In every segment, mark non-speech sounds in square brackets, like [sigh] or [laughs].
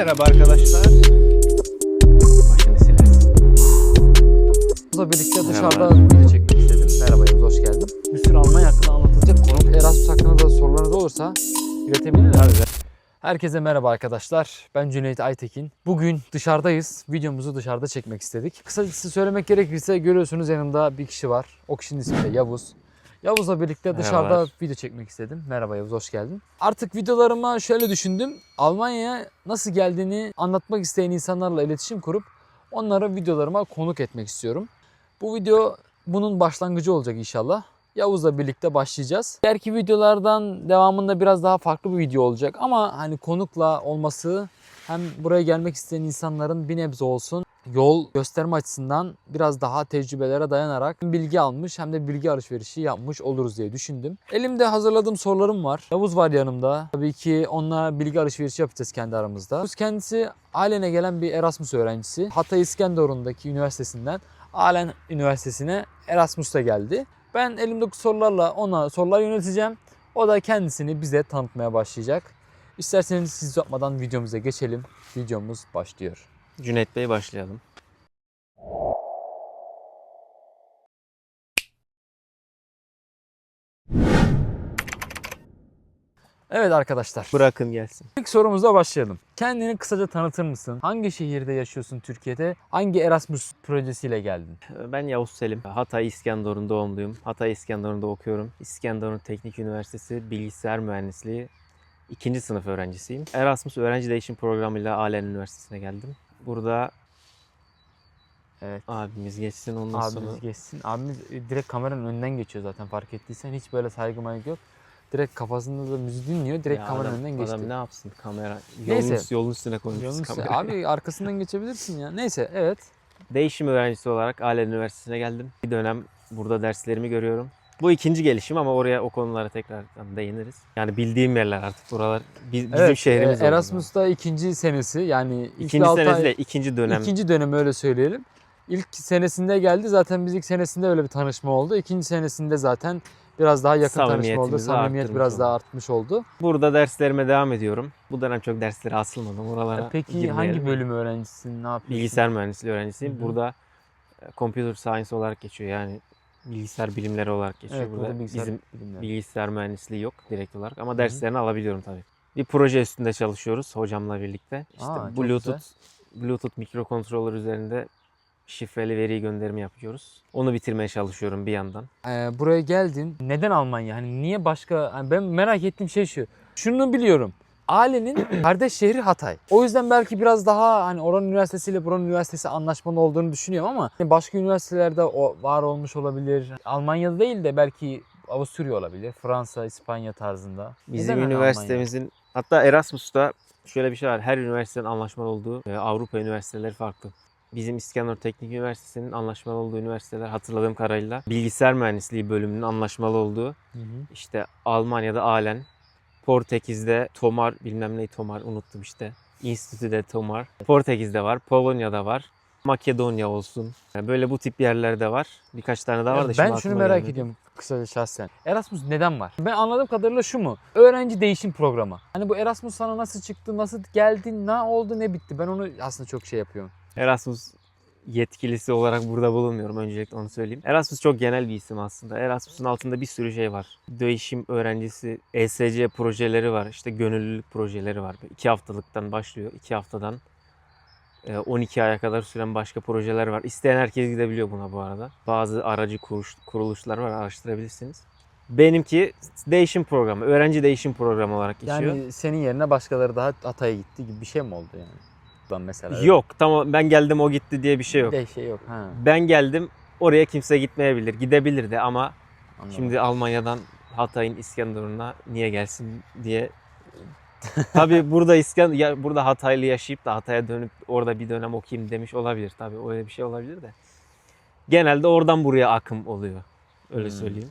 Merhaba arkadaşlar. Başını silersin. Yavuz'la birlikte dışarıda video çekmek istedim. Merhaba Yavuz, hoş geldin. Bir sürü Almanya hakkında anlatılacak konuk Erasmus hakkında da sorularınız olursa iletebilirler. Herkese merhaba arkadaşlar. Ben Cüneyt Aytekin. Bugün dışarıdayız. Videomuzu dışarıda çekmek istedik. Kısacası söylemek gerekirse görüyorsunuz yanımda bir kişi var. O kişinin ismi de Yavuz. Yavuz'la birlikte dışarıda Merhabalar. video çekmek istedim. Merhaba Yavuz, hoş geldin. Artık videolarıma şöyle düşündüm. Almanya'ya nasıl geldiğini anlatmak isteyen insanlarla iletişim kurup onlara videolarıma konuk etmek istiyorum. Bu video bunun başlangıcı olacak inşallah. Yavuz'la birlikte başlayacağız. Diğerki videolardan devamında biraz daha farklı bir video olacak ama hani konukla olması hem buraya gelmek isteyen insanların bir nebze olsun yol gösterme açısından biraz daha tecrübelere dayanarak hem bilgi almış hem de bilgi alışverişi yapmış oluruz diye düşündüm. Elimde hazırladığım sorularım var. Yavuz var yanımda. Tabii ki onunla bilgi alışverişi yapacağız kendi aramızda. Yavuz kendisi Alen'e gelen bir Erasmus öğrencisi. Hatay İskenderun'daki üniversitesinden Alen Üniversitesi'ne Erasmus'ta geldi. Ben elimdeki sorularla ona sorular yönelteceğim. O da kendisini bize tanıtmaya başlayacak. İsterseniz siz yapmadan videomuza geçelim. Videomuz başlıyor. Cüneyt Bey başlayalım. Evet arkadaşlar. Bırakın gelsin. İlk sorumuzla başlayalım. Kendini kısaca tanıtır mısın? Hangi şehirde yaşıyorsun Türkiye'de? Hangi Erasmus projesiyle geldin? Ben Yavuz Selim. Hatay İskenderun doğumluyum. Hatay İskenderun'da okuyorum. İskenderun Teknik Üniversitesi Bilgisayar Mühendisliği ikinci sınıf öğrencisiyim. Erasmus öğrenci değişim programıyla Alen Üniversitesi'ne geldim. Burada Evet. abimiz geçsin ondan sonra. Abimiz geçsin. Abimiz e, direkt kameranın önünden geçiyor zaten fark ettiysen. Hiç böyle saygı maygı yok. Direkt kafasında da müzik dinliyor. Direkt Ya kameranın adam, önünden geçti. Adam ne yapsın kamera Neyse. yolun, yolun üstüne koymuş Yolun kamerayı. [laughs] Abi arkasından geçebilirsin ya. Neyse evet. Değişim öğrencisi olarak Alen Üniversitesi'ne geldim. Bir dönem burada derslerimi görüyorum. Bu ikinci gelişim ama oraya o konulara tekrar değiniriz. Yani bildiğim yerler artık buralar bi- bizim evet, şehrimiz e, oldu. Erasmus'ta ikinci senesi yani İkinci senesi ay- de ikinci dönem. İkinci dönemi öyle söyleyelim. İlk senesinde geldi zaten biz ilk senesinde öyle bir tanışma oldu. İkinci senesinde zaten biraz daha yakın tanışma oldu. Samimiyet biraz oldu. daha artmış oldu. Burada derslerime devam ediyorum. Bu dönem çok derslere asılmadım. Oralara E, Peki girmeyelim. hangi bölüm öğrencisin? Ne yapıyorsun? Bilgisayar mühendisliği öğrencisiyim. Hı hı. Burada e, computer science olarak geçiyor. Yani bilgisayar bilimleri olarak geçiyor. Evet, burada burada bilgisayar bizim bilimleri. bilgisayar mühendisliği yok direkt olarak ama derslerini alabiliyorum tabii. Bir proje üstünde çalışıyoruz hocamla birlikte. İşte Aa, Bluetooth Bluetooth mikrokontroller üzerinde şifreli veri gönderimi yapıyoruz. Onu bitirmeye çalışıyorum bir yandan. Ee, buraya geldin. Neden Almanya? Hani niye başka? hani ben merak ettiğim şey şu. Şunu biliyorum. Ailenin [clears throat] kardeş şehri Hatay. O yüzden belki biraz daha hani oranın üniversitesiyle buranın üniversitesi anlaşmalı olduğunu düşünüyorum ama başka üniversitelerde o var olmuş olabilir. Almanya'da değil de belki Avusturya olabilir. Fransa, İspanya tarzında. Bizim Neden üniversitemizin hatta Erasmus'ta şöyle bir şey var. Her üniversitenin anlaşmalı olduğu e, Avrupa üniversiteleri farklı. Bizim İskenderun Teknik Üniversitesi'nin anlaşmalı olduğu üniversiteler hatırladığım kadarıyla bilgisayar mühendisliği bölümünün anlaşmalı olduğu Almanya? Hı hı. işte Almanya'da Alen, Portekiz'de Tomar bilmem ne Tomar unuttum işte. İnstitüde Tomar. Portekiz'de var, Polonya'da var. Makedonya olsun. Yani böyle bu tip yerlerde var. Birkaç tane daha var da şimdi ben şunu merak gelmedi. ediyorum kısaca şahsen. Erasmus neden var? Ben anladığım kadarıyla şu mu? Öğrenci değişim programı. Hani bu Erasmus sana nasıl çıktı, nasıl geldi, ne oldu, ne bitti? Ben onu aslında çok şey yapıyorum. Erasmus yetkilisi olarak burada bulunmuyorum. Öncelikle onu söyleyeyim. Erasmus çok genel bir isim aslında. Erasmus'un altında bir sürü şey var. Değişim öğrencisi, ESC projeleri var. İşte gönüllülük projeleri var. 2 haftalıktan başlıyor. 2 haftadan e, 12 aya kadar süren başka projeler var. İsteyen herkes gidebiliyor buna bu arada. Bazı aracı kuruş, kuruluşlar var araştırabilirsiniz. Benimki değişim programı, öğrenci değişim programı olarak geçiyor. Yani senin yerine başkaları daha Hatay'a gitti gibi bir şey mi oldu yani? Ben mesela. Yok tamam ben geldim o gitti diye bir şey yok. Bir şey yok. Ha, Ben geldim oraya kimse gitmeyebilir. Gidebilir de ama anladım. şimdi Almanya'dan Hatay'ın İskenderun'a niye gelsin diye. [laughs] Tabii burada İskender ya burada Hataylı yaşayıp da Hatay'a dönüp orada bir dönem okuyayım demiş olabilir tabii. Öyle bir şey olabilir de. Genelde oradan buraya akım oluyor. Öyle Hmm. söyleyeyim.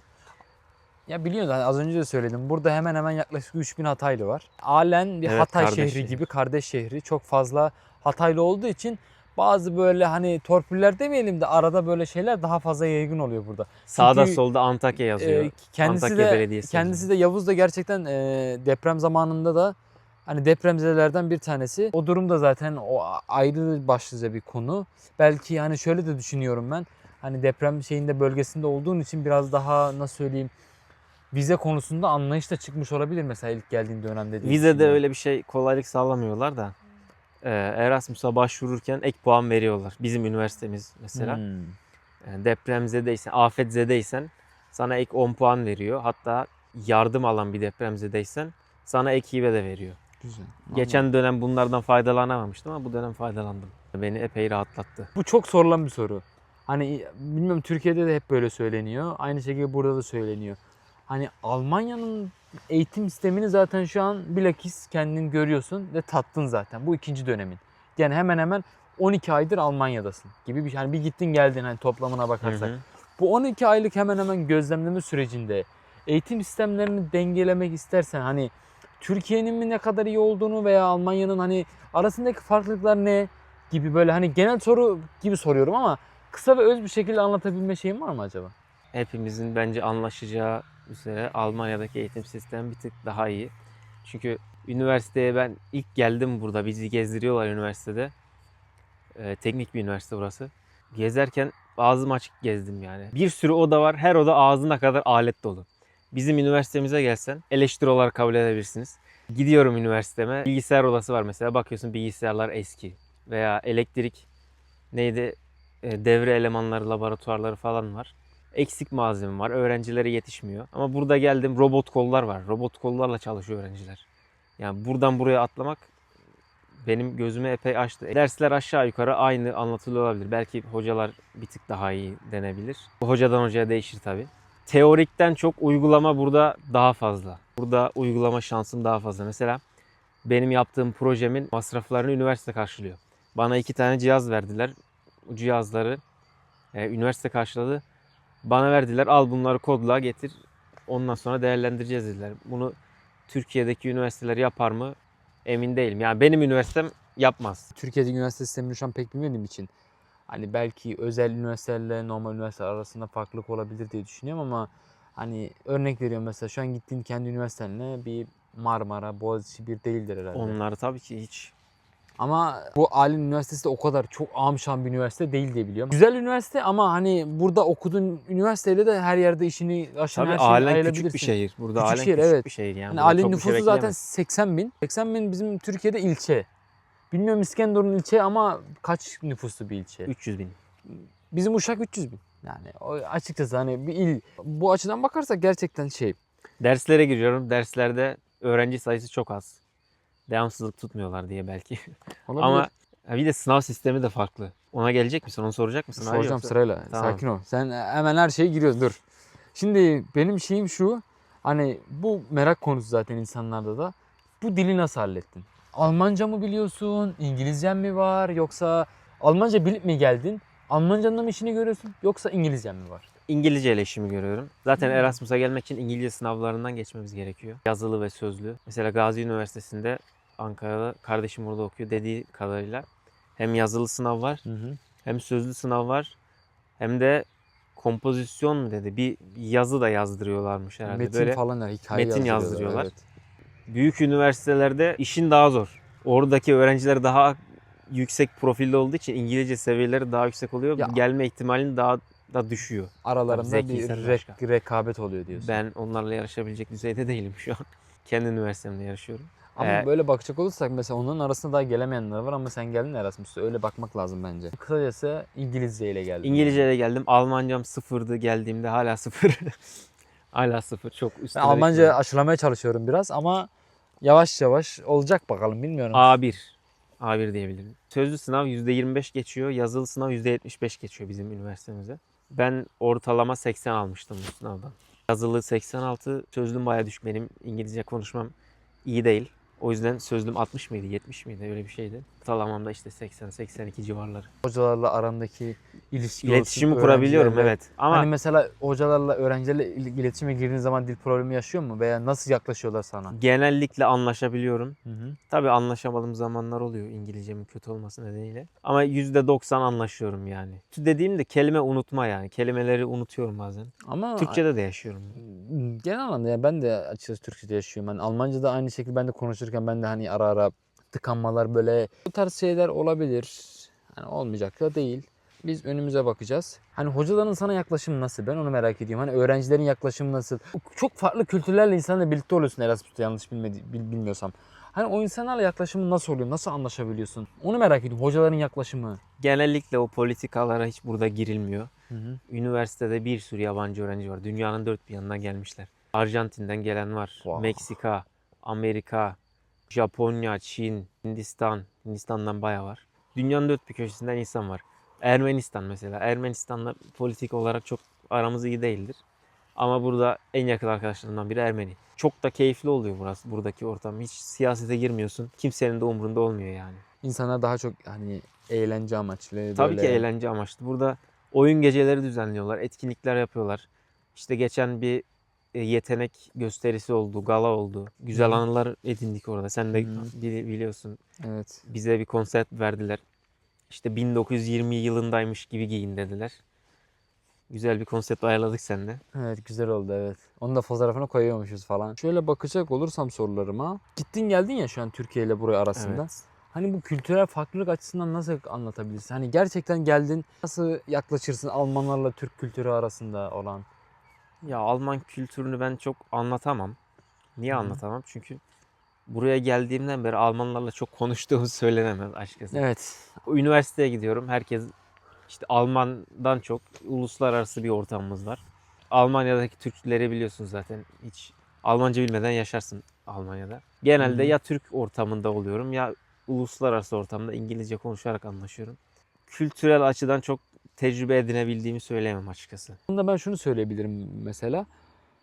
Ya biliyorsun hani az önce de söyledim. Burada hemen hemen yaklaşık 3000 Hataylı var. Alen bir Evet, Hatay şehri şehri. gibi kardeş şehri. Çok fazla Hataylı olduğu için bazı böyle hani torpiller demeyelim de arada böyle şeyler daha fazla yaygın oluyor burada. Sağda Çünkü, solda Antakya yazıyor. Ee, kendisi Antakya de Belediyesi kendisi de Yavuz da gerçekten e, deprem zamanında da Hani depremzedelerden bir tanesi. O durumda zaten o ayrı başlıca bir konu. Belki yani şöyle de düşünüyorum ben. Hani deprem şeyinde bölgesinde olduğun için biraz daha nasıl söyleyeyim vize konusunda anlayış da çıkmış olabilir mesela ilk geldiğin dönemde. diye Vizede düşünüyorum. öyle bir şey kolaylık sağlamıyorlar da e, Erasmus'a başvururken ek puan veriyorlar. Bizim üniversitemiz mesela. Hmm. Yani depremzedeysen, afetzedeysen sana ek 10 puan veriyor. Hatta yardım alan bir depremzedeysen sana ek hibe de veriyor. Güzel. Geçen dönem bunlardan faydalanamamıştım ama bu dönem faydalandım. Beni epey rahatlattı. Bu çok sorulan bir soru. Hani bilmiyorum Türkiye'de de hep böyle söyleniyor. Aynı şekilde burada da söyleniyor. Hani Almanya'nın eğitim sistemini zaten şu an bilakis kendin görüyorsun ve tattın zaten. Bu ikinci dönemin. Yani hemen hemen 12 aydır Almanya'dasın gibi bir şey. Hani bir gittin geldin hani toplamına bakarsak. Hı hı. Bu 12 aylık hemen hemen gözlemleme sürecinde eğitim sistemlerini dengelemek istersen hani Türkiye'nin mi ne kadar iyi olduğunu veya Almanya'nın hani arasındaki farklılıklar ne gibi böyle hani genel soru gibi soruyorum ama kısa ve öz bir şekilde anlatabilme şeyin var mı acaba? Hepimizin bence anlaşacağı üzere Almanya'daki eğitim sistemi bir tık daha iyi. Çünkü üniversiteye ben ilk geldim burada. Bizi gezdiriyorlar üniversitede. Ee, teknik bir üniversite burası. Gezerken ağzım açık gezdim yani. Bir sürü oda var. Her oda ağzına kadar alet dolu. Bizim üniversitemize gelsen eleştiri olarak kabul edebilirsiniz. Gidiyorum üniversiteme. Bilgisayar odası var mesela. Bakıyorsun bilgisayarlar eski. Veya elektrik neydi? E, devre elemanları, laboratuvarları falan var. Eksik malzeme var. Öğrencilere yetişmiyor. Ama burada geldim robot kollar var. Robot kollarla çalışıyor öğrenciler. Yani buradan buraya atlamak benim gözümü epey açtı. Dersler aşağı yukarı aynı anlatılıyor olabilir. Belki hocalar bir tık daha iyi denebilir. Bu hocadan hocaya değişir tabii. Teorikten çok uygulama burada daha fazla. Burada uygulama şansım daha fazla. Mesela benim yaptığım projemin masraflarını üniversite karşılıyor. Bana iki tane cihaz verdiler. Bu cihazları e, üniversite karşıladı. Bana verdiler al bunları kodla getir. Ondan sonra değerlendireceğiz dediler. Bunu Türkiye'deki üniversiteler yapar mı? Emin değilim. Yani benim üniversitem yapmaz. Türkiye'deki üniversite sistemini şu an pek bilmediğim için hani belki özel üniversitelerle normal üniversiteler arasında farklılık olabilir diye düşünüyorum ama hani örnek veriyorum mesela şu an gittiğin kendi üniversitenle bir Marmara, Boğaziçi bir değildir herhalde. Onlar tabii ki hiç Ama bu Alin Üniversitesi de o kadar çok amşan bir üniversite değil diye biliyorum. Güzel üniversite ama hani burada okuduğun üniversiteyle de her yerde işini aşan Tabii her şeyi Halen küçük bir şehir. Burada Küçük Halen şehir, küçük evet. bir şehir yani. Yani bir şey nüfusu zaten bekleyemez. 80 bin. 80 bin bizim Türkiye'de ilçe. Bilmiyorum İskenderun ilçe ama kaç nüfuslu bir ilçe? 300 bin. Bizim Uşak 300 bin. Yani açıkçası hani bir il. Bu açıdan bakarsak gerçekten şey. Derslere giriyorum. Derslerde öğrenci sayısı çok az. Devamsızlık tutmuyorlar diye belki. [laughs] Olabilir. Ama ha bir de sınav sistemi de farklı. Ona gelecek misin? Onu soracak mısın? Hayır Soracağım yoksa- sırayla. Tamam. Sakin ol. Sen hemen her şeye giriyorsun. Dur. Şimdi benim şeyim şu. Hani bu merak konusu zaten insanlarda da. Bu dili nasıl hallettin? Almanca mı biliyorsun? İngilizcen mi var? Yoksa Almanca bilip mi geldin? Almancanın mı işini görüyorsun? Yoksa İngilizcen mi var? İngilizce ile işimi görüyorum. Zaten Hmm. Erasmus'a gelmek için İngilizce sınavlarından geçmemiz gerekiyor. Yazılı ve sözlü. Mesela Gazi Üniversitesi'nde Ankara'da kardeşim orada okuyor dediği kadarıyla hem yazılı sınav var Hı hı. hem sözlü sınav var hem de kompozisyon mu dedi bir yazı da yazdırıyorlarmış herhalde. Metin Böyle falan ya hikaye metin yazdırıyorlar, yazdırıyorlar. evet. büyük üniversitelerde işin daha zor. Oradaki öğrenciler daha yüksek profilde olduğu için İngilizce seviyeleri daha yüksek oluyor. Ya- Gelme ihtimalin daha da düşüyor. Aralarında Tabii bir başka. rekabet oluyor diyorsun. Ben onlarla yarışabilecek düzeyde değilim şu an. Kendi üniversitemde yarışıyorum. Ama Ee, böyle bakacak olursak mesela onların arasında daha gelemeyenler var ama sen geldin Erasmus'a öyle bakmak lazım bence. Kısacası İngilizce ile geldin. İngilizce ile geldim. Almancam sıfırdı geldiğimde hala sıfır. [laughs] hala sıfır. Çok Ben üstüne Almanca bekliyorum. aşılamaya çalışıyorum biraz ama yavaş yavaş olacak bakalım bilmiyorum. A1. A1 diyebilirim. Sözlü sınav %25 geçiyor. Yazılı sınav %75 geçiyor bizim üniversitemize. Ben ortalama 80 almıştım bu sınavdan. Yazılı 86, sözlüm bayağı düşük. Benim İngilizce konuşmam iyi değil. O yüzden sözlüm 60 mıydı, 70 miydi öyle bir şeydi. Ortalamamda işte 80-82 civarları. Hocalarla arandaki ilişki İletişimi olsun, kurabiliyorum öğrencilerle. evet. Ama Hani mesela hocalarla öğrencilerle il- iletişime girdiğin zaman dil problemi yaşıyor mu veya nasıl yaklaşıyorlar sana? genellikle anlaşabiliyorum. Hı hı. Tabii anlaşamadığım zamanlar oluyor İngilizcemin kötü olması nedeniyle. Ama %90 anlaşıyorum yani. Dediğimde kelime unutma yani. Kelimeleri unutuyorum bazen. Ama Türkçe'de de yaşıyorum. genel anlamda ya ben de açıkçası Türkçe'de yaşıyorum. Yani Almanca'da aynı şekilde ben de konuşurken ben de hani ara ara tıkanmalar böyle bu tarz şeyler olabilir. Hani olmayacak da değil. Biz önümüze bakacağız. Hani hocaların sana yaklaşımı nasıl? Ben onu merak ediyorum. Hani öğrencilerin yaklaşımı nasıl? Çok farklı kültürlerle insanlarla birlikte oluyorsun Erasmus'ta yanlış bilmedi, bil- bilmiyorsam. Hani o insanlarla yaklaşımın nasıl oluyor? Nasıl anlaşabiliyorsun? Onu merak ediyorum. Hocaların yaklaşımı. Genellikle o politikalara hiç burada girilmiyor. Hı hı. Üniversitede bir sürü yabancı öğrenci var. Dünyanın dört bir yanından gelmişler. Arjantin'den gelen var. Wow. Meksika, Amerika, Japonya, Çin, Hindistan. Hindistan'dan bayağı var. Dünyanın dört bir köşesinden insan var. Ermenistan mesela. Ermenistan'la politik olarak çok aramız iyi değildir. Ama burada en yakın arkadaşlarımdan biri Ermeni. Çok da keyifli oluyor burası, buradaki ortam. Hiç siyasete girmiyorsun. Kimsenin de umurunda olmuyor yani. İnsanlar daha çok hani eğlence amaçlı. Tabii böyle... ki eğlence amaçlı. Burada oyun geceleri düzenliyorlar, etkinlikler yapıyorlar. İşte geçen bir yetenek gösterisi oldu, gala oldu. Güzel Hı. anılar edindik orada. Sen de bili- biliyorsun. Evet. Bize bir konsept verdiler. İşte 1920 yılındaymış gibi giyin dediler. Güzel bir konsept ayarladık seninle. Evet güzel oldu evet. Onun da fotoğrafını koyuyormuşuz falan. Şöyle bakacak olursam sorularıma. Gittin geldin ya şu an Türkiye ile buraya arasında. Evet. Hani bu kültürel farklılık açısından nasıl anlatabilirsin? Hani gerçekten geldin nasıl yaklaşırsın Almanlarla Türk kültürü arasında olan? Ya Alman kültürünü ben çok anlatamam. Niye Hı hı. anlatamam? Çünkü buraya geldiğimden beri Almanlarla çok konuştuğum [laughs] söylenemez açıkçası. Evet. Üniversiteye gidiyorum. Herkes işte Alman'dan çok uluslararası bir ortamımız var. Almanya'daki Türkleri biliyorsun zaten. Hiç Almanca bilmeden yaşarsın Almanya'da. Genelde Hı hı. ya Türk ortamında oluyorum ya uluslararası ortamda İngilizce konuşarak anlaşıyorum. Kültürel açıdan çok tecrübe edinebildiğimi söyleyemem açıkçası. Bunda ben şunu söyleyebilirim mesela.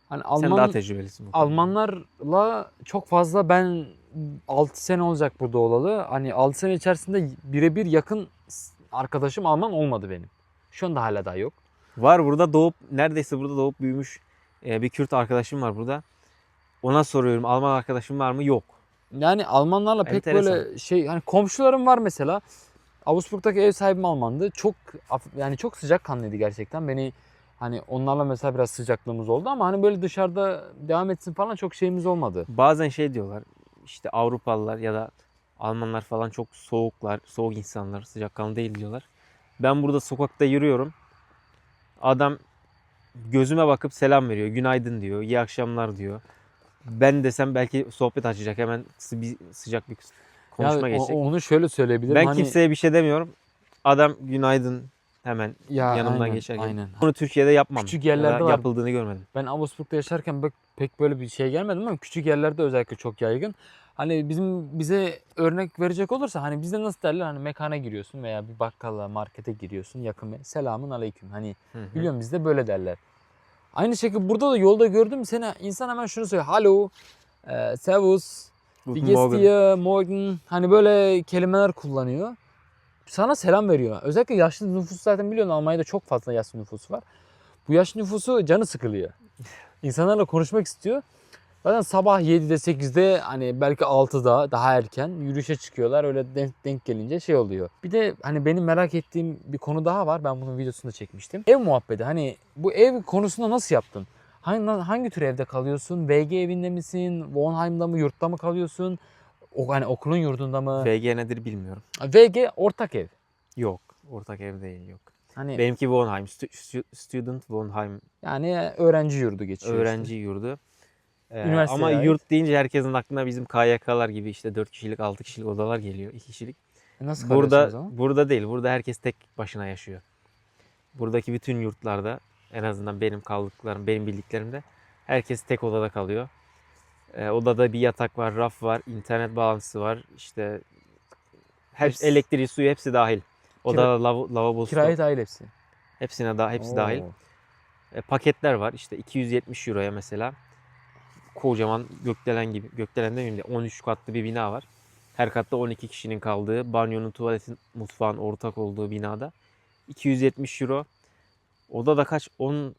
Hani Sen Alman daha tecrübelisin bu. Almanlarla çok fazla ben 6 sene olacak burada olalı. Hani 6 sene içerisinde birebir yakın arkadaşım Alman olmadı benim. Şu anda hala daha yok. Var burada doğup neredeyse burada doğup büyümüş e, bir Kürt arkadaşım var burada. Ona soruyorum Alman arkadaşım var mı? Yok. Yani Almanlarla pek Enteresan. böyle şey hani komşularım var mesela. Avusburg'daki ev sahibim Almandı. Çok yani çok sıcak kanlıydı gerçekten. Beni hani onlarla mesela biraz sıcaklığımız oldu ama hani böyle dışarıda devam etsin falan çok şeyimiz olmadı. Bazen şey diyorlar işte Avrupalılar ya da Almanlar falan çok soğuklar, soğuk insanlar, sıcakkanlı değil diyorlar. Ben burada sokakta yürüyorum. Adam gözüme bakıp selam veriyor. Günaydın diyor, iyi akşamlar diyor. Ben desem belki sohbet açacak. Hemen bir sıcak bir konuşma geçecek. onu şöyle söyleyebilirim. ben hani, kimseye bir şey demiyorum. Adam günaydın hemen ya, yanımdan aynen, geçerken. Aynen. Bunu Türkiye'de yapmam. Küçük Ya yerlerde var. yapıldığını görmedim. Ben Avusburg'da yaşarken pek, böyle bir şey gelmedim ama küçük yerlerde özellikle çok yaygın. Hani bizim bize örnek verecek olursa hani bizde nasıl derler hani mekana giriyorsun veya bir bakkala markete giriyorsun yakın bir selamun aleyküm hani Hı hı. biliyorum bizde böyle derler. Aynı şekilde burada da yolda gördüm seni insan hemen şunu söylüyor. Hallo, e, servus, wie geht's dir, morgen hani böyle kelimeler kullanıyor. Sana selam veriyor. Özellikle yaşlı nüfus zaten biliyorsun Almanya'da çok fazla yaşlı nüfus var. Bu yaşlı nüfusu canı sıkılıyor. İnsanlarla konuşmak istiyor. Zaten sabah 7'de 8'de hani belki 6'da daha erken yürüyüşe çıkıyorlar. Öyle denk, denk gelince şey oluyor. Bir de hani benim merak ettiğim bir konu daha var. Ben bunun videosunu da çekmiştim. Ev muhabbeti. Hani bu ev konusunda nasıl yaptın? Hangi, hangi tür evde kalıyorsun? VG evinde misin? Wohnheim'da mı? Yurtta mı kalıyorsun? O, hani okulun yurdunda mı? VG nedir bilmiyorum. VG ortak ev. Yok. Ortak ev değil yok. Hani Benimki Wohnheim. stu- stu- Student Wohnheim yani öğrenci yurdu geçiyor. işte. öğrenci yurdu. Ee, ama ait. yurt deyince herkesin aklına bizim KYK'lar gibi işte 4 kişilik 6 kişilik odalar geliyor. 2 kişilik. E Nasıl kalıyorsun o Burada zaman? burada değil. Burada herkes tek başına yaşıyor. Buradaki bütün yurtlarda en azından benim kaldıklarım, benim bildiklerimde herkes tek odada kalıyor. Ee, odada bir yatak var, raf var, internet bağlantısı var. İşte her Hepsi- elektriği, suyu hepsi dahil. Odada lav- lavabosu, Kiraya dahil hepsi. hepsine da hepsi dahil. Oo. E, paketler var. İşte 270 euroya mesela kocaman gökdelen gibi gökdelen demeyeyim de 13 katlı bir bina var. Her katta 12 kişinin kaldığı, banyonun, tuvaletin, mutfağın ortak olduğu binada. 270 euro. Oda da kaç? 10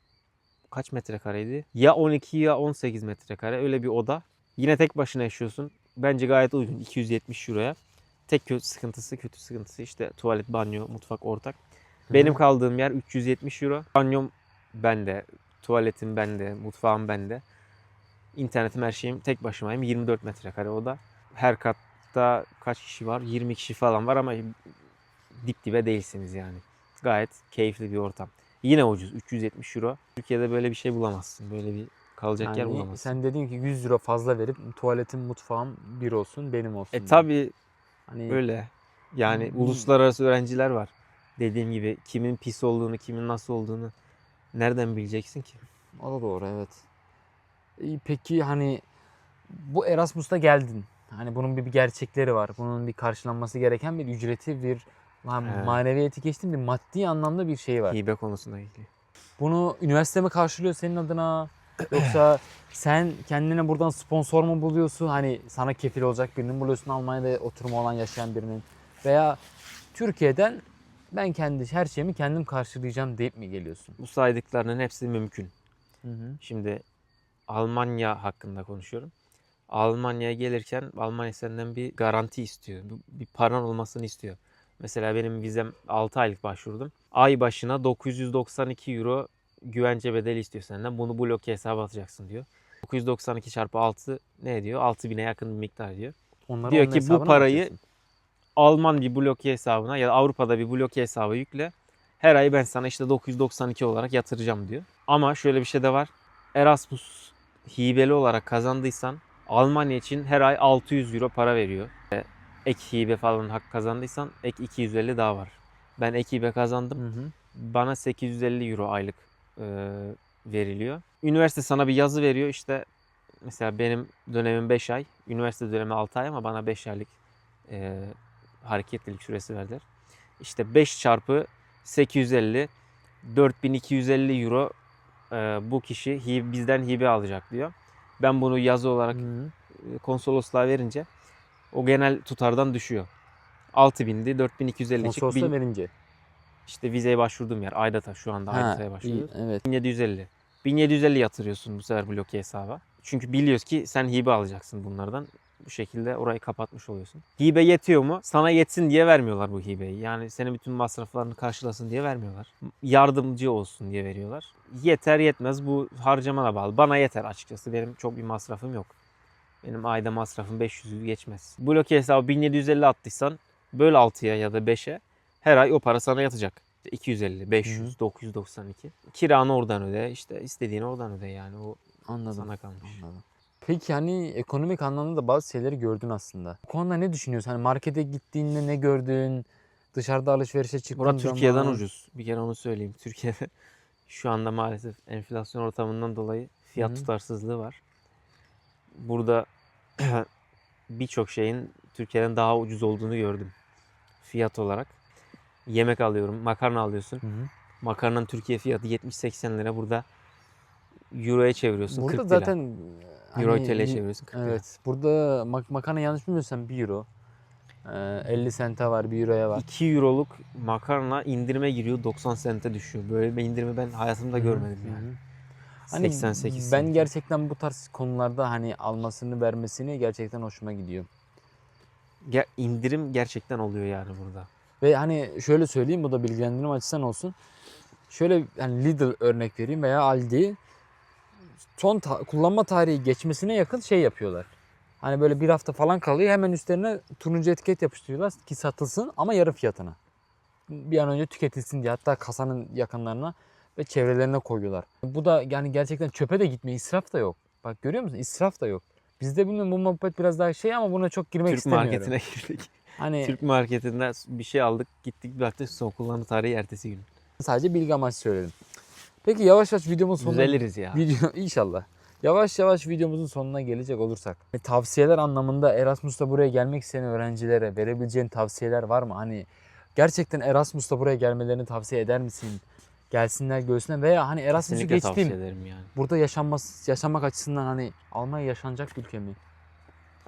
kaç metrekareydi? Ya 12 ya 18 metrekare. Öyle bir oda. Yine tek başına yaşıyorsun. Bence gayet uygun. 270 euroya. Tek kötü sıkıntısı, kötü sıkıntısı işte tuvalet, banyo, mutfak ortak. Benim kaldığım yer 370 euro. Banyom bende, tuvaletim bende, mutfağım bende. İnternetim her şeyim tek başımayım. 24 metrekare oda. Her katta kaç kişi var? 20 kişi falan var ama dip dibe değilsiniz yani. Gayet keyifli bir ortam. Yine ucuz 370 euro. Türkiye'de böyle bir şey bulamazsın. Böyle bir kalacak yer Yani bulamazsın. sen dedin ki 100 euro fazla verip tuvaletim mutfağım bir olsun benim olsun. E diye. tabi Hani öyle. Yani Hmm. uluslararası öğrenciler var. Dediğim gibi kimin pis olduğunu, kimin nasıl olduğunu nereden bileceksin ki? O da doğru evet. Peki hani bu Erasmus'ta geldin. Hani bunun bir, bir gerçekleri var. Bunun bir karşılanması gereken bir ücreti bir lan Evet. maneviyeti geçtim bir maddi anlamda bir şey var. Hibe konusunda ilgili. Bunu üniversite mi karşılıyor senin adına? [clears throat] Yoksa sen kendine buradan sponsor mu buluyorsun? Hani sana kefil olacak birini mi buluyorsun Almanya'da oturma olan yaşayan birinin? Veya Türkiye'den ben kendi her şeyimi kendim karşılayacağım deyip mi geliyorsun? Bu saydıklarının hepsi mümkün. Hı hı. Şimdi Almanya hakkında konuşuyorum. Almanya'ya gelirken Almanya senden bir garanti istiyor. Bir paran olmasını istiyor. Mesela benim vizem 6 aylık başvurdum. Ay başına 992 euro güvence bedeli istiyor senden. Bunu bloke hesaba atacaksın diyor. 992 çarpı 6 ne ediyor? 6000'e yakın bir miktar diyor. Onları Diyor ki bu parayı-? Alman bir bloke hesabına ya da Avrupa'da bir bloke hesaba yükle. Her ay ben sana işte 992 olarak yatıracağım diyor. Ama şöyle bir şey de var. Erasmus hibeli olarak kazandıysan Almanya için her ay 600 euro para veriyor. Ek hibe falan hak kazandıysan ek 250 daha var. Ben ek hibe kazandım. Hı hı. Bana 850 euro aylık e, veriliyor. Üniversite sana bir yazı veriyor işte mesela benim dönemim 5 ay, üniversite dönemi 6 ay ama bana 5 aylık e, hareketlilik süresi verdiler. İşte 5 çarpı 850 4250 euro e, bu kişi hi- bizden hibe alacak diyor. Ben bunu yazı olarak Hı hı. e, konsolosluğa verince o genel tutardan düşüyor. 6000'di 4250 çık. Konsolosluğa Bin- verince. işte vizeye başvurduğum yer Aydat'a şu anda Ha, Aydat'a iyi, başvuruyoruz. evet. 1750. 1750 yatırıyorsun bu sefer bloke hesaba. Çünkü biliyoruz ki sen hibe alacaksın bunlardan. Bu şekilde orayı kapatmış oluyorsun. Hibe yetiyor mu? Sana yetsin diye vermiyorlar bu hibeyi. Yani senin bütün masraflarını karşılasın diye vermiyorlar. Yardımcı olsun diye veriyorlar. Yeter yetmez bu harcamana bağlı. Bana yeter açıkçası. Benim çok bir masrafım yok. Benim ayda masrafım 500'ü geçmez. Bloke hesabı 1750 attıysan böl 6'ya ya da 5'e her ay o para sana yatacak. İşte 250, 500, 992. Kiranı oradan öde. işte istediğini oradan öde yani. O Anladım. sana kalmış. Anladım. Peki hani ekonomik anlamda da bazı şeyleri gördün aslında. Bu konuda ne düşünüyorsun? Hani markete gittiğinde ne gördün? Dışarıda alışverişe çıktığın Burası Türkiye'den zaman- ucuz. Bir kere onu söyleyeyim. Türkiye'de [laughs] şu anda maalesef enflasyon ortamından dolayı fiyat Hı hı. tutarsızlığı var. Burada [clears throat] birçok şeyin Türkiye'den daha ucuz olduğunu gördüm. Fiyat olarak. Yemek alıyorum, makarna alıyorsun. Hı hı. Makarnanın Türkiye fiyatı 70-80 lira. Burada Euro'ya çeviriyorsun Burada 40 lira. zaten Euro hani TL'ye çeviriyorsun 40 lira. Evet. Burada mak makarna yanlış bilmiyorsam 1 euro. Ee, 50 sente var 1 euroya var. 2 euroluk makarna indirime giriyor 90 sente düşüyor. Böyle bir indirimi ben hayatımda görmedim Hı yani. Hani 88 ben gerçekten bu tarz konularda hani almasını vermesini gerçekten hoşuma gidiyor. Ge- indirim gerçekten oluyor yani burada. Ve hani şöyle söyleyeyim bu da bilgilendirme açısından olsun. Şöyle hani Lidl örnek vereyim veya Aldi son ta- kullanma tarihi geçmesine yakın şey yapıyorlar. Hani böyle bir hafta falan kalıyor hemen üstlerine turuncu etiket yapıştırıyorlar ki satılsın ama yarı fiyatına. Bir an önce tüketilsin diye hatta kasanın yakınlarına ve çevrelerine koyuyorlar. Bu da yani gerçekten çöpe de gitmiyor israf da yok. Bak görüyor musun israf da yok. Bizde bilmiyorum bu muhabbet biraz daha şey ama buna çok girmek Türk istemiyorum. marketine [laughs] girdik. Hani Türk marketinden bir şey aldık gittik bir baktık son kullanma tarihi ertesi gün. Sadece bilgi amaçlı söyledim. Peki yavaş yavaş videomun sonuna Düzeliriz ya. video [laughs] inşallah. Yavaş yavaş videomuzun sonuna gelecek olursak. E, tavsiyeler anlamında Erasmus'ta buraya gelmek isteyen öğrencilere verebileceğin tavsiyeler var mı? Hani gerçekten Erasmus'ta buraya gelmelerini tavsiye eder misin? Gelsinler göğsüne veya hani Erasmus'u Kesinlikle tavsiye geçtim. ederim yani. Burada yaşanması, yaşamak açısından hani Almanya yaşanacak bir ülke mi?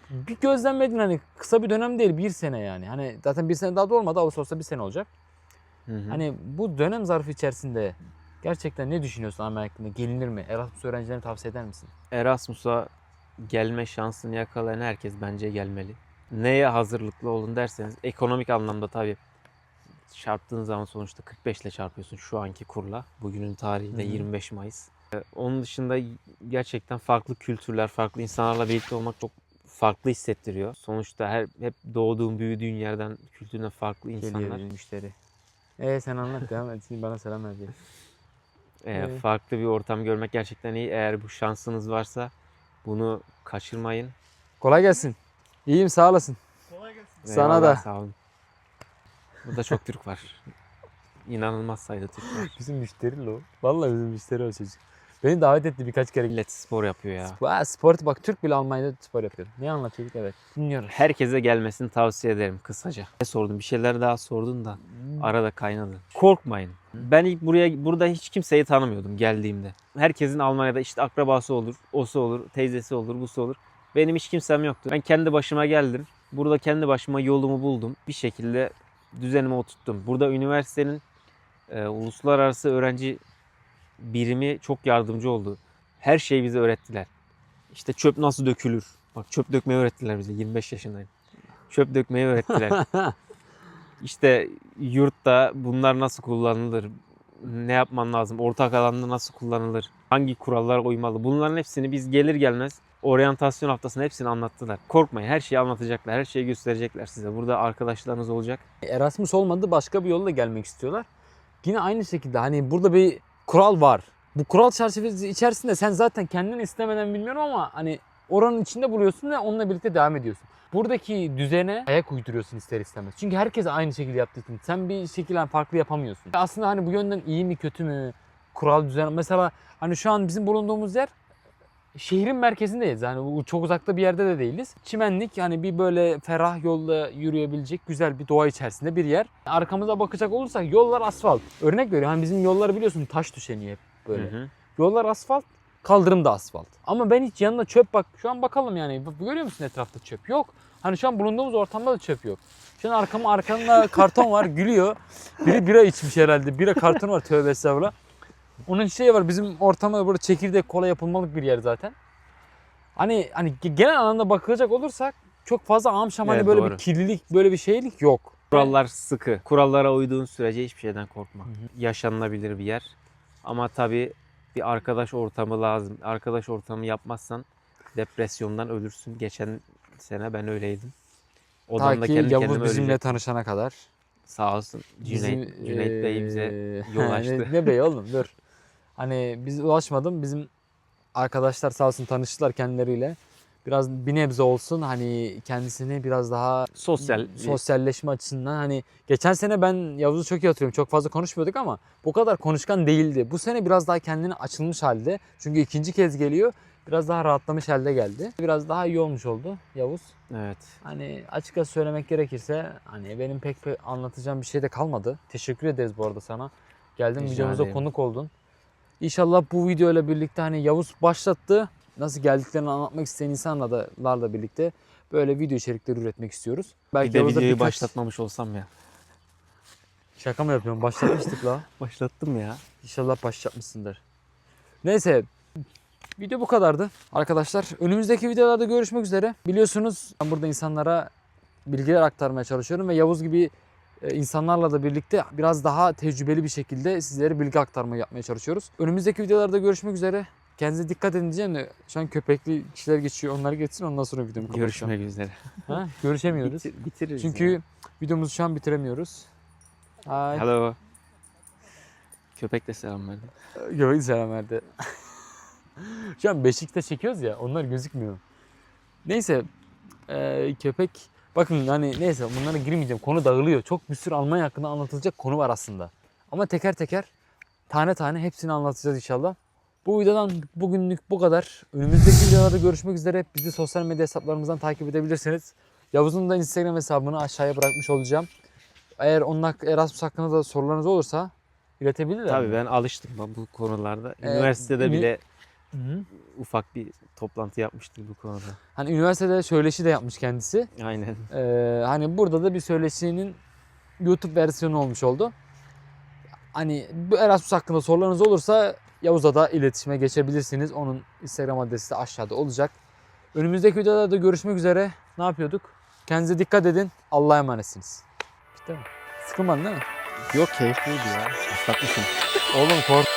bir gözlemledin hani kısa bir dönem değil bir sene yani. Hani zaten bir sene daha da olmadı Ağustos'ta bir sene olacak. Hı hı. Hani bu dönem zarfı içerisinde gerçekten ne düşünüyorsun Almanya hakkında? Gelinir mi? Erasmus öğrencilerine tavsiye eder misin? Erasmus'a gelme şansını yakalayan herkes bence gelmeli. Neye hazırlıklı olun derseniz ekonomik anlamda tabii çarptığın zaman sonuçta 45 ile çarpıyorsun şu anki kurla. Bugünün tarihi de Hı hı. 25 Mayıs. Ee, Onun dışında gerçekten farklı kültürler, farklı insanlarla birlikte olmak çok farklı hissettiriyor. Sonuçta her hep doğduğun, büyüdüğün yerden, kültüründen farklı insanlar. Geliyor müşteri. Ee sen anlat devam et. Şimdi bana selam ver diye. Ee, Evet. farklı bir ortam görmek gerçekten iyi. Eğer bu şansınız varsa bunu kaçırmayın. Kolay gelsin. İyiyim sağ olasın. Sana Eyvallah, da. Sağ olun. Burada çok Türk var. İnanılmaz sayıda Türk var. [laughs] Bizim müşteri lo. Vallahi bizim müşteri o çocuk. Beni davet etti birkaç kere. Millet spor yapıyor ya. Aa, spor bak Türk bile Almanya'da spor yapıyor. Ne anlatıyorduk evet. Dinliyoruz. Herkese gelmesini tavsiye ederim kısaca. Ne sordun? Bir şeyler daha sordun da Hmm. arada kaynadı. Korkmayın. Ben ilk buraya burada hiç kimseyi tanımıyordum geldiğimde. Herkesin Almanya'da işte akrabası olur, osu olur, teyzesi olur, busu olur. Benim hiç kimsem yoktu. Ben kendi başıma geldim. Burada kendi başıma yolumu buldum. Bir şekilde düzenimi oturttum. Burada üniversitenin e, uluslararası öğrenci birimi çok yardımcı oldu. Her şeyi bize öğrettiler. İşte çöp nasıl dökülür? Bak çöp dökmeyi öğrettiler bize. 25 yaşındayım. Çöp dökmeyi öğrettiler. [laughs] İşte yurtta bunlar nasıl kullanılır? Ne yapman lazım? Ortak alanda nasıl kullanılır? Hangi kurallara uymalı? Bunların hepsini biz gelir gelmez oryantasyon haftasında hepsini anlattılar. Korkmayın her şeyi anlatacaklar. Her şeyi gösterecekler size. Burada arkadaşlarınız olacak. Erasmus olmadı başka bir yolla gelmek istiyorlar. Yine aynı şekilde hani burada bir kural var. Bu kural çerçevesi içerisinde sen zaten kendin istemeden bilmiyorum ama hani oranın içinde buluyorsun ve onunla birlikte devam ediyorsun. Buradaki düzene ayak uyduruyorsun ister istemez. Çünkü herkes aynı şekilde yaptığı için sen bir şekilde farklı yapamıyorsun. Aslında hani bu yönden iyi mi kötü mü kural düzen mesela hani şu an bizim bulunduğumuz yer şehrin merkezindeyiz. Yani çok uzakta bir yerde de değiliz. Çimenlik yani bir böyle ferah yolda yürüyebilecek güzel bir doğa içerisinde bir yer. Arkamıza bakacak olursak yollar asfalt. Örnek veriyorum hani bizim yolları biliyorsun taş düşeni hep böyle. Hı hı. Yollar asfalt, kaldırım da asfalt. Ama ben hiç yanında çöp bak. Şu an bakalım yani. Görüyor musun etrafta çöp? Yok. Hani şu an bulunduğumuz ortamda da çöp yok. Şu an arkama arkamda [laughs] karton var gülüyor. Biri bira içmiş herhalde. Bira kartonu var tövbe estağfurullah. Onun şeyi var bizim ortamda burada çekirdek kola yapılmalık bir yer zaten. Hani hani ge- genel anlamda bakılacak olursak çok fazla amşam hani Evet, böyle doğru. bir kirlilik böyle bir şeylik yok. Kurallar sıkı. Kurallara uyduğun sürece hiçbir şeyden korkma. Yaşanılabilir bir yer. Ama tabii bir arkadaş ortamı lazım. Arkadaş ortamı yapmazsan depresyondan ölürsün. Geçen sene ben öyleydim. Ta Odamda ki kendi Yavuz kendime bizimle ölecektim. tanışana kadar. Sağ olsun Cüneyt, Bizim, Cüneyt Bey bize eee, [laughs] yol açtı. ne, ne bey oğlum dur. [laughs] Hani biz ulaşmadım. Bizim arkadaşlar sağ olsun tanıştılar kendileriyle. Biraz bir nebze olsun hani kendisini biraz daha sosyal sosyalleşme açısından hani geçen sene ben Yavuz'u çok iyi hatırlıyorum. Çok fazla konuşmuyorduk ama bu kadar konuşkan değildi. Bu sene biraz daha kendini açılmış halde. Çünkü ikinci kez geliyor. Biraz daha rahatlamış halde geldi. Biraz daha iyi olmuş oldu Yavuz. Evet. Hani açıkça söylemek gerekirse hani benim pek bir anlatacağım bir şey de kalmadı. Teşekkür ederiz bu arada sana. Geldin Rica videomuza ederim. konuk oldun. İnşallah bu videoyla birlikte hani Yavuz başlattı. Nasıl geldiklerini anlatmak isteyen insanlarla birlikte böyle video içerikleri üretmek istiyoruz. Belki Bir de videoyu birkaç- başlatmamış olsam ya. Şaka mı yapıyorum? Başlatmıştık la. [laughs] Başlattım ya. İnşallah başlatmışsındır. Neyse video bu kadardı. Arkadaşlar önümüzdeki videolarda görüşmek üzere. Biliyorsunuz ben burada insanlara bilgiler aktarmaya çalışıyorum ve Yavuz gibi insanlarla da birlikte biraz daha tecrübeli bir şekilde sizlere bilgi aktarma yapmaya çalışıyoruz. Önümüzdeki videolarda görüşmek üzere. Kendinize dikkat edin diyeceğim de şu an köpekli kişiler geçiyor. Onları geçsin ondan sonra videomu kapatacağım. Görüşmek üzere. Ha? Görüşemiyoruz. Bitir- bitiririz. Çünkü ya. videomuzu şu an bitiremiyoruz. Ay. Hello. Köpek de selam verdi. Göbek selam verdi. [laughs] Şu an Beşik'te çekiyoruz ya onlar gözükmüyor. Neyse eee, köpek bakın hani neyse bunlara girmeyeceğim konu dağılıyor. Çok bir sürü Almanya hakkında anlatılacak konu var aslında. Ama teker teker tane tane hepsini anlatacağız inşallah. Bu videodan bugünlük bu kadar. Önümüzdeki videolarda görüşmek üzere. Bizi sosyal medya hesaplarımızdan takip edebilirsiniz. Yavuz'un da Instagram hesabını aşağıya bırakmış olacağım. Eğer onun Erasmus hakkında da sorularınız olursa iletebilirler. Tabii mi? ben alıştım ben bu konularda. Ee, Üniversitede ünü- bile ufak bir toplantı yapmıştık bu konuda. Hani üniversitede söyleşi de yapmış kendisi. Aynen. Ee, hani burada da bir söyleşinin YouTube versiyonu olmuş oldu. Hani bu Erasmus hakkında sorularınız olursa Yavuz'a da iletişime geçebilirsiniz. Onun Instagram adresi de aşağıda olacak. Önümüzdeki videolarda görüşmek üzere. Ne yapıyorduk? Kendinize dikkat edin. Allah'a emanetsiniz. Bitti mi? Sıkılmadın değil mi? Yok keyifliydi ya. Haklısın. Oğlum kork.